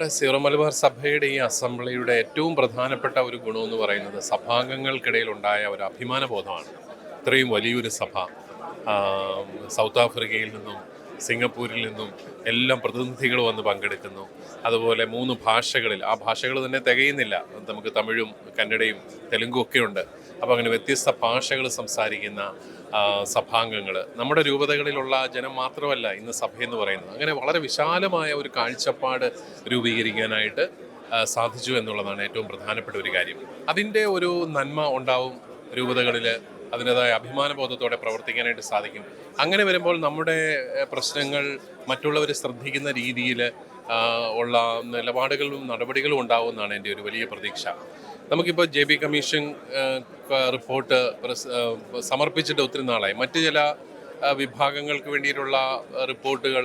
Zero Malabar സഭയുടെ ഈ അസംബ്ലിയുടെ ഏറ്റവും പ്രധാനപ്പെട്ട ഒരു ഗുണമെന്ന് പറയുന്നത് സഭാംഗങ്ങൾക്കിടയിൽ ഉണ്ടായ ഒരു അഭിമാന ബോധമാണ് ഇത്രയും വലിയൊരു സഭ. സൗത്ത് ആഫ്രിക്കയിൽ നിന്നും സിംഗപ്പൂരിൽ നിന്നും എല്ലാം പ്രതിനിധികൾ വന്ന് പങ്കെടുക്കുന്നു. അതുപോലെ മൂന്ന് ഭാഷകളിൽ ആ ഭാഷകൾ തന്നെ തികയുന്നില്ല. നമുക്ക് തമിഴും കന്നഡയും തെലുങ്കും ഒക്കെ ഉണ്ട്. അപ്പോൾ അങ്ങനെ വ്യത്യസ്ത ഭാഷകൾ സംസാരിക്കുന്ന സഭാംഗങ്ങൾ നമ്മുടെ രൂപതകളിലുള്ള ജനം മാത്രമല്ല ഇന്ന് സഭയെന്ന് പറയുന്നത്. അങ്ങനെ വളരെ വിശാലമായ ഒരു കാഴ്ചപ്പാട് രൂപീകരിക്കാനായിട്ട് സാധിച്ചു എന്നുള്ളതാണ് ഏറ്റവും പ്രധാനപ്പെട്ട ഒരു കാര്യം. അതിന്റെ ഒരു നന്മ ഉണ്ടാവും രൂപതകളിൽ അതിന്റെതായ അഭിമാനബോധത്തോടെ പ്രവർത്തിക്കാനായിട്ട് സാധിക്കും. അങ്ങനെ വരുമ്പോൾ നമ്മുടെ പ്രശ്നങ്ങൾ മറ്റുള്ളവർ ശ്രദ്ധിക്കുന്ന രീതിയിൽ ഉള്ള നിലപാടുകളും നടപടികളും ഉണ്ടാവുമെന്നാണ് എന്റെ ഒരു വലിയ പ്രതീക്ഷ. നമുക്കിപ്പോൾ ജെ ബി കമ്മീഷൻ റിപ്പോർട്ട് സമർപ്പിച്ചിട്ട് ഒത്തിരി നാളായി. മറ്റ് ചില വിഭാഗങ്ങൾക്ക് വേണ്ടിയിട്ടുള്ള റിപ്പോർട്ടുകൾ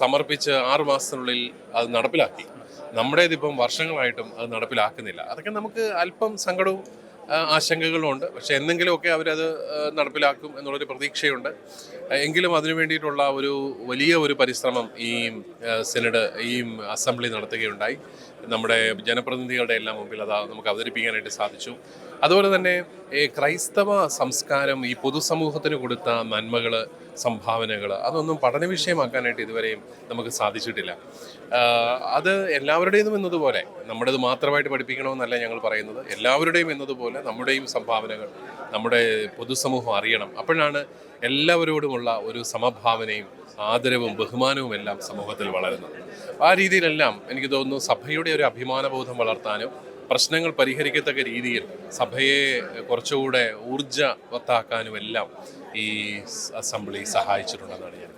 സമർപ്പിച്ച് ആറു മാസത്തിനുള്ളിൽ അത് നടപ്പിലാക്കി. നമ്മുടേതിപ്പം വർഷങ്ങളായിട്ടും അത് നടപ്പിലാക്കുന്നില്ല. അതൊക്കെ നമുക്ക് അല്പം സങ്കടവും ആശങ്കകളുമുണ്ട് പക്ഷെ എന്തെങ്കിലുമൊക്കെ അവരത് നടപ്പിലാക്കും എന്നുള്ളൊരു പ്രതീക്ഷയുണ്ട്. എങ്കിലും അതിനു വേണ്ടിയിട്ടുള്ള ഒരു വലിയ ഒരു പരിശ്രമം ഈ സെനഡ് ഈ അസംബ്ലി നടത്തുകയുണ്ടായി. നമ്മുടെ ജനപ്രതിനിധികളുടെ എല്ലാം മുമ്പിൽ അത് നമുക്ക് അവതരിപ്പിക്കാനായിട്ട് സാധിച്ചു. അതുപോലെ തന്നെ ഈ ക്രൈസ്തവ സംസ്കാരം ഈ പൊതുസമൂഹത്തിന് കൊടുത്ത നന്മകൾ സംഭാവനകൾ അതൊന്നും പഠന വിഷയമാക്കാനായിട്ട് ഇതുവരെയും നമുക്ക് സാധിച്ചിട്ടില്ല. അത് എല്ലാവരുടേതും എന്നതുപോലെ നമ്മുടേത് മാത്രമായിട്ട് പഠിപ്പിക്കണമെന്നല്ല ഞങ്ങൾ പറയുന്നത്. എല്ലാവരുടെയും എന്നതുപോലെ നമ്മുടെയും സംഭാവനകൾ നമ്മുടെ പൊതുസമൂഹം അറിയണം. അപ്പോഴാണ് എല്ലാവരോടുമുള്ള ഒരു സമഭാവനയും ആദരവും ബഹുമാനവും എല്ലാം സമൂഹത്തിൽ വളരുന്നത്. ആ രീതിയിലെല്ലാം എനിക്ക് തോന്നുന്നു സഭയുടെ ഒരു അഭിമാനബോധം വളർത്താനും പ്രശ്നങ്ങൾ പരിഹരിക്കത്തക്ക രീതിയിൽ സഭയെ കുറച്ചുകൂടെ ഊർജവത്താക്കാനും എല്ലാം ഈ അസംബ്ലി സഹായിച്ചിട്ടുണ്ടെന്നാണ് ഞാൻ